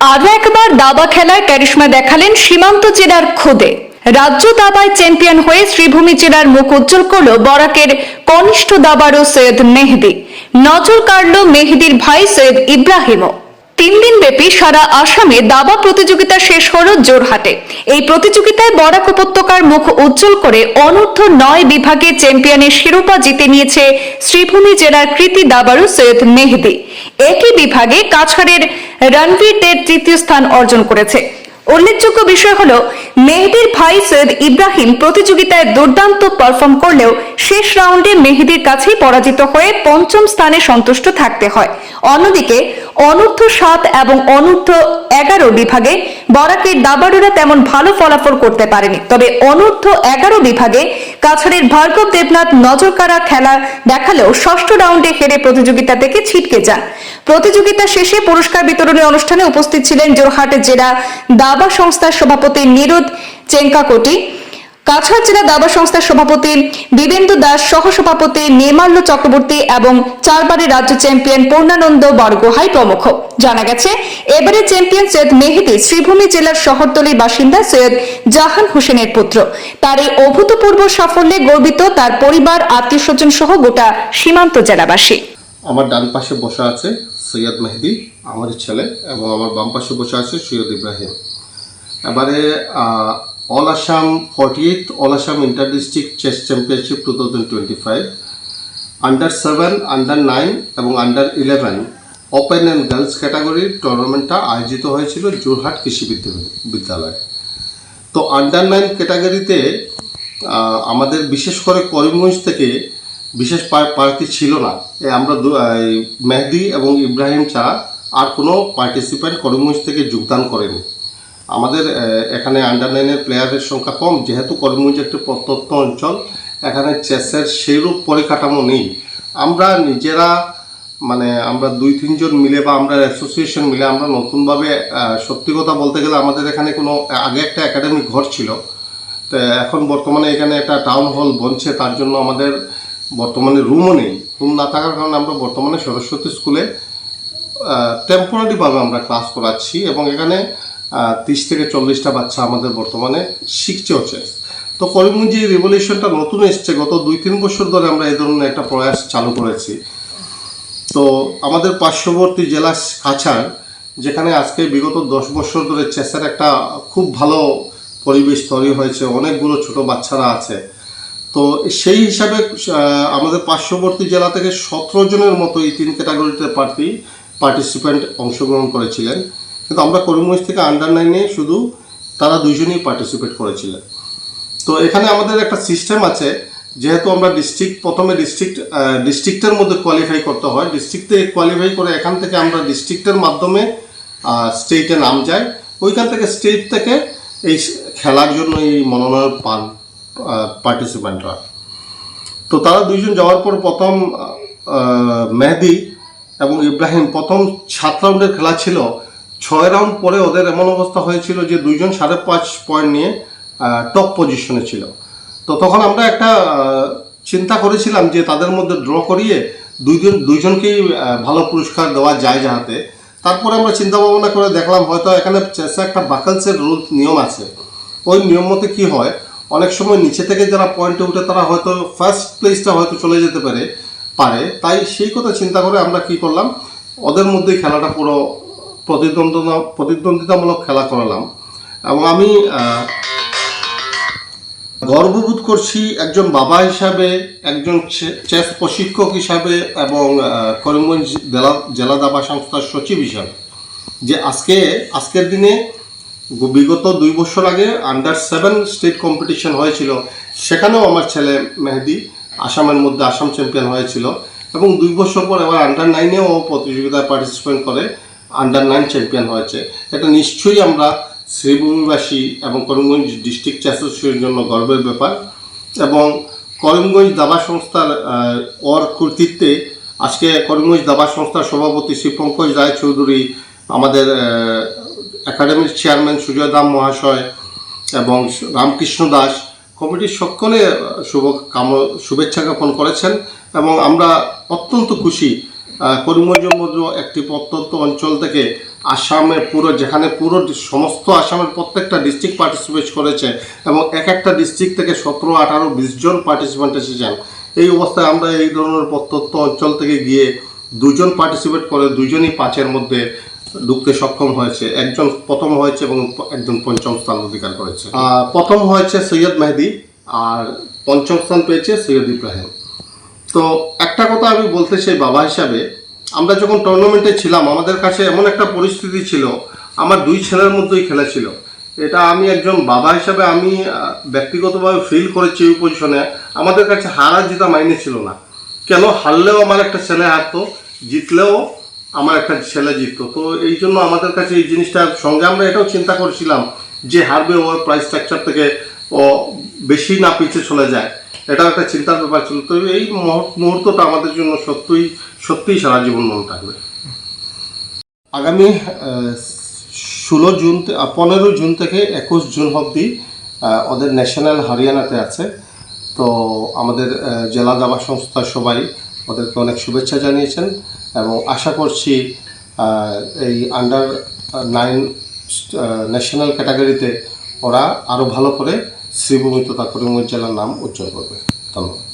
আরও একবার দাবা খেলায় ক্যারিশমা দেখালেন সীমান্ত জেলার খোদে। রাজ্য দাবায় চ্যাম্পিয়ন হয়ে শ্রীভূমি জেলার মুখ উজ্জ্বল করল বরাকের কনিষ্ঠ দাবারও সৈয়দ মেহেদি। নজর কাড়ল মেহেদির ভাই সৈয়দ ইব্রাহিমও। তিন দিন ব্যাপী সারা আসামে দাবা প্রতিযোগিতা শেষ হল জোরহাটে। এই প্রতিযোগিতায় বরাক উপত্যকার মুখ উজ্জ্বল করে অনূর্ধ্ব নয় বিভাগে চ্যাম্পিয়নের শিরোপা জিতে নিয়েছে শ্রীভূমি জেলার কৃতি দাবারু সৈয়দ মেহেদি। একই বিভাগে কাছাড়ের রণবীর দের তৃতীয় স্থান অর্জন করেছে। উল্লেখযোগ্য বিষয় হল, মেহেদির ভাই সৈয়দ ইব্রাহিম প্রতিযোগিতায় দুর্দান্ত পারফর্ম করলেও শেষ রাউন্ডে মেহেদির কাছেই পরাজিত হয়ে পঞ্চম স্থানে সন্তুষ্ট থাকতে হয়। অন্যদিকে অনূর্ধ্ব সাত এবং অনূর্ধ্ব এগারো বিভাগে বরাকের দাবাড়ুরা তেমন ভালো ফলাফল করতে পারেনি। তবে অনূর্ধ্ব এগারো বিভাগে কাছাড়ের ভার্গব দেবনাথ নজরকাড়া খেলা দেখালেও ষষ্ঠ রাউন্ডে হেরে প্রতিযোগিতা থেকে ছিটকে যান। প্রতিযোগিতা শেষে পুরস্কার বিতরণী অনুষ্ঠানে উপস্থিত ছিলেন জোরহাট জেলা দাবা সংস্থার সভাপতি নিরুদ চেঙ্কাকোটি। কাছাড় জেলা দাবা সংস্থার সভাপতি বিবেন্দু দাস, সহসভাপতি নির্মাল্য চক্রবর্তী এবং চারবারের রাজ্য চ্যাম্পিয়ন পূর্ণানন্দ বরগোহাই প্রমুখ। জানা গেছে এবারে চ্যাম্পিয়ন সৈয়দ মেহেদি শ্রীভূমি জেলার শহরতলির বাসিন্দা সৈয়দ জাহান হোসেনের পুত্র। তার এই অভূতপূর্ব সাফল্যে গর্বিত তার পরিবার আত্মীয় স্বজন সহ গোটা সীমান্ত জেলাবাসী। আমার ডান পাশে বসা আছে সৈয়দ মেহেদি, আমার ছেলে এবং আমার বাম পাশে বসে আছে সৈয়দ ইব্রাহিম। এবারে all Assam forty eight all Assam inter district chess championship two thousand twenty five under seven under nine এবং under eleven open and girls ক্যাটাগরির টুর্নামেন্টটা আয়োজিত হয়েছিল যোরহাট কৃষি বিদ্যা- বিদ্যালয়। তো আন্ডার নাইন ক্যাটাগরিতে আমাদের বিশেষ করে করিমগঞ্জ থেকে বিশেষ প্রার্থী ছিল না। আমরা মেহেদি এবং ইব্রাহিম ছাড়া আর কোনো পার্টিসিপেন্ট করিমগঞ্জ থেকে যোগদান করেনি। আমাদের এখানে আন্ডার নাইনের প্লেয়ারের সংখ্যা কম, যেহেতু করিমগঞ্জ একটি প্রত্যন্ত অঞ্চল, এখানে চেসের সেইরূপ পরিকাঠামো নেই। আমরা নিজেরা মানে আমরা দুই, তিনজন মিলে বা আমরা অ্যাসোসিয়েশন মিলে আমরা নতুনভাবে সত্যি কথা বলতে গেলে আমাদের এখানে কোনো, আগে একটা একাডেমিক ঘর ছিল। তো এখন বর্তমানে এখানে একটা টাউন হল বনছে, তার জন্য আমাদের বর্তমানে রুমও নেই। রুম না থাকার কারণে আমরা বর্তমানে সরস্বতী স্কুলে টেম্পোরারিভাবে আমরা ক্লাস করাচ্ছি এবং এখানে তিরিশ থেকে চল্লিশটা বাচ্চা আমাদের বর্তমানে শিখছে হচ্ছে। তো করিমগঞ্জ যে রেভলিউশনটা নতুন এসছে। গত দুই, তিন বছর ধরে আমরা এই ধরনের একটা প্রয়াস চালু করেছি। তো আমাদের পার্শ্ববর্তী জেলা কাছাড়, যেখানে আজকে বিগত দশ বছর ধরে চেসের একটা খুব ভালো পরিবেশ তৈরি হয়েছে, অনেকগুলো ছোট বাচ্চারা আছে। তো সেই হিসাবে আমাদের পার্শ্ববর্তী জেলা থেকে সতেরো জনের মতো এই তিন ক্যাটাগরিতে প্রার্থী পার্টিসিপেন্ট অংশগ্রহণ করেছিলেন। কিন্তু আমরা করিমগঞ্জ থেকে আন্ডার নাইনে শুধু তারা দুইজনই পার্টিসিপেট করেছিলেন। তো এখানে আমাদের একটা সিস্টেম আছে, যেহেতু আমরা ডিস্ট্রিক্ট প্রথমে ডিস্ট্রিক্ট ডিস্ট্রিক্টের মধ্যে কোয়ালিফাই করতে হয়। ডিস্ট্রিক্টে কোয়ালিফাই করে এখান থেকে আমরা ডিস্ট্রিক্টের মাধ্যমে স্টেটে নাম যাই ওইখান থেকে স্টেট থেকে এই খেলার জন্য এই মনোনয়ন পান পার্টিসিপেন্টরা তো তারা দুইজন যাওয়ার পর প্রথম মেহেদি এবং ইব্রাহিম প্রথম সাত রাউন্ডের খেলা ছিল। ছয় রাউন্ড পরে ওদের এমন অবস্থা হয়েছিল যে দুইজন সাড়ে পাঁচ পয়েন্ট নিয়ে টপ পজিশনে ছিল। তো তখন আমরা একটা চিন্তা করেছিলাম যে তাদের মধ্যে ড্র করিয়ে দুইজন, দুইজনকেই ভালো পুরস্কার দেওয়া যায় যাহাতে। তারপরে আমরা চিন্তা ভাবনা করে দেখলাম হয়তো এখানে চেসে একটা বাকালসের রুল, নিয়ম আছে। ওই নিয়ম মতে কি হয়, অনেক সময় নিচে থেকে যারা পয়েন্টে উঠে তারা হয়তো ফার্স্ট প্লেসটা হয়তো চলে যেতে পারে পারে। তাই সেই কথা চিন্তা করে আমরা কি করলাম, ওদের মধ্যেই খেলাটা পুরো প্রতিদ্বন্দ্বিতা, প্রতিদ্বন্দ্বিতামূলক খেলা করালাম। এবং আমি গর্ববোধ করছি একজন বাবা হিসাবে, একজন চেস প্রশিক্ষক হিসাবে এবং করিমগঞ্জ জেলা জেলা দাবা সংস্থার সচিব হিসাবে। যে আজকে, আজকের দিনে বিগত দুই বছর আগে আন্ডার সেভেন স্টেট কম্পিটিশন হয়েছিল, সেখানেও আমার ছেলে মেহেদি আসামের মধ্যে আসাম চ্যাম্পিয়ন হয়েছিল। এবং দুই বছর পর এবার আন্ডার নাইনেও প্রতিযোগিতায় পার্টিসিপেট করে। আন্ডার নাইন চ্যাম্পিয়ন হয়েছে। এটা নিশ্চয়ই আমরা শ্রীভূমিবাসী এবং করিমগঞ্জ ডিস্ট্রিক্ট অ্যাসোসিয়েশনের জন্য গর্বের ব্যাপার। এবং করিমগঞ্জ দাবা সংস্থার ওর কর্তৃত্বে আজকে করিমগঞ্জ দাবা সংস্থার সভাপতি শ্রী পঙ্কজ রায় চৌধুরী আমাদের একাডেমির চেয়ারম্যান সুজয় দাম মহাশয় এবং রামকৃষ্ণ দাস, কমিটির সকলে শুভ কাম শুভেচ্ছা জ্ঞাপন করেছেন। এবং আমরা অত্যন্ত খুশি আহ, করিমগঞ্জের একটি প্রত্যন্ত অঞ্চল থেকে আসামের পুরো যেখানে পুরো সমস্ত আসামের প্রত্যেকটা ডিস্ট্রিক্ট পার্টিসিপেট করেছে এবং এক একটা ডিস্ট্রিক্ট থেকে সতেরো আঠারো বিশ জন পার্টিসিপেন্ট এসেছেন। এই অবস্থায় আমরা এই ধরনের প্রত্যন্ত অঞ্চল থেকে গিয়ে দুজন পার্টিসিপেট করে দুজনই পাঁচের মধ্যে ঢুকতে সক্ষম হয়েছে। একজন প্রথম হয়েছে এবং একজন পঞ্চম স্থান অধিকার করেছে। প্রথম হয়েছে সৈয়দ মেহেদি আর পঞ্চম স্থান পেয়েছে সৈয়দ ইব্রাহিম। তো একটা কথা আমি বলতে চাই বাবা হিসাবে, আমরা যখন টুর্নামেন্টে ছিলাম, আমাদের কাছে এমন একটা পরিস্থিতি ছিল, আমার দুই ছেলের মধ্যেই খেলা ছিল। এটা আমি একজন বাবা হিসাবে আমি ব্যক্তিগতভাবে ফিল করেছি ওই পজিশনে আমাদের কাছে হারা জিতা মাইনে ছিল না। কেন? হারলেও আমার একটা ছেলে হারতো, জিতলেও আমার একটা ছেলে জিততো। তো এই জন্য আমাদের কাছে এই জিনিসটার সঙ্গে আমরা এটাও চিন্তা করেছিলাম যে হারবে ও প্রাইস স্ট্রাকচার থেকে ও বেশি না পিছিয়ে চলে যায়। এটাও একটা চিন্তার ব্যাপার ছিল। তো এই মুহূর্তটা আমাদের জন্য সত্যিই সত্যিই সারা জীবন মনে থাকবে। আগামী ষোলো জুন পনেরো জুন থেকে একুশ জুন আহ, ওদের ন্যাশনাল হরিয়ানাতে আছে। তো আমাদের জেলা দাবা সংস্থা সবাই ওদেরকে অনেক শুভেচ্ছা জানিয়েছেন এবং আশা করছি এই আন্ডার নাইন ন্যাশনাল ক্যাটাগরিতে ওরা আরও ভালো করে শ্রীভূমি তথা করিমগঞ্জ জেলার নাম উজ্জ্বল করবে। ধন্যবাদ।